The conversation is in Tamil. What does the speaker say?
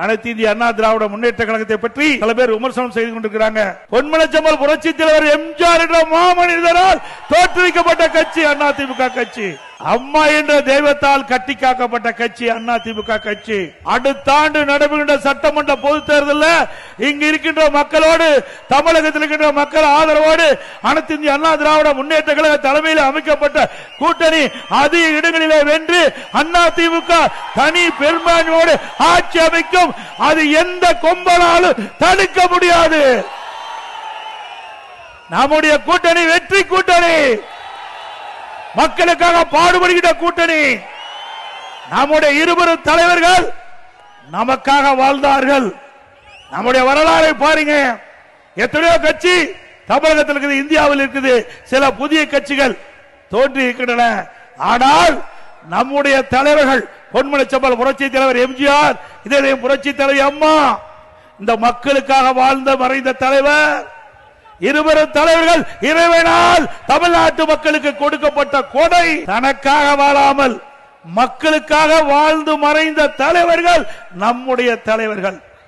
அனைத்து இந்திய அண்ணா திராவிட முன்னேற்ற கழகத்தை பற்றி பல பேர் விமர்சனம் செய்து கொண்டிருக்கிறாங்க. பொன்மனச்சம்பல் புரட்சி தலைவர் எம்ஜிஆர் என்ற மாமனிதரால் தோற்றுவிக்கப்பட்ட கட்சி அண்ணா திமுக கட்சி. அம்மா என்ற தெய்வத்தால் கட்டி காக்கப்பட்ட கட்சி அண்ணா திமுக கட்சி. அடுத்த ஆண்டு நடைபெறுகின்ற சட்டமன்ற பொது தேர்தலில் இங்கு இருக்கின்ற மக்களோடு தமிழகத்தில் இருக்கின்ற மக்கள் ஆதரவோடு அனைத்து இந்திய அண்ணா திராவிட முன்னேற்ற கழக தலைமையில் அமைக்கப்பட்ட கூட்டணி அதிக இடங்களிலே வென்று அண்ணா திமுக தனி பெரும்பான்மையோடு ஆட்சி அமைக்கும். அது எந்த கொம்பனாலும் தடுக்க முடியாது. நம்முடைய கூட்டணி வெற்றி கூட்டணி. மக்களுக்காக பாடுபடுகின்ற கூட்டணி. நம்முடைய இருவரும் தலைவர்கள் நமக்காக வாழ்ந்தார்கள். நம்முடைய வரலாறை பாருங்க. எத்தனையோ கட்சி தமிழகத்தில் இருக்குது இந்தியாவில் இருக்குது. சில புதிய கட்சிகள் தோன்றி இருக்கின்றன. ஆனால் நம்முடைய தலைவர்கள் பொன்மலை சம்பல் புரட்சி தலைவர் எம்ஜிஆர் இதே புரட்சி தலைவர் அம்மா இந்த மக்களுக்காக வாழ்ந்த மறைந்த தலைவர் இருவரும் தலைவர்கள் இறைவனால் தமிழ்நாட்டு மக்களுக்கு கொடுக்கப்பட்ட கொடை. தனக்காக வாழாமல் மக்களுக்காக வாழ்ந்து மறைந்த தலைவர்கள் நம்முடைய தலைவர்கள்.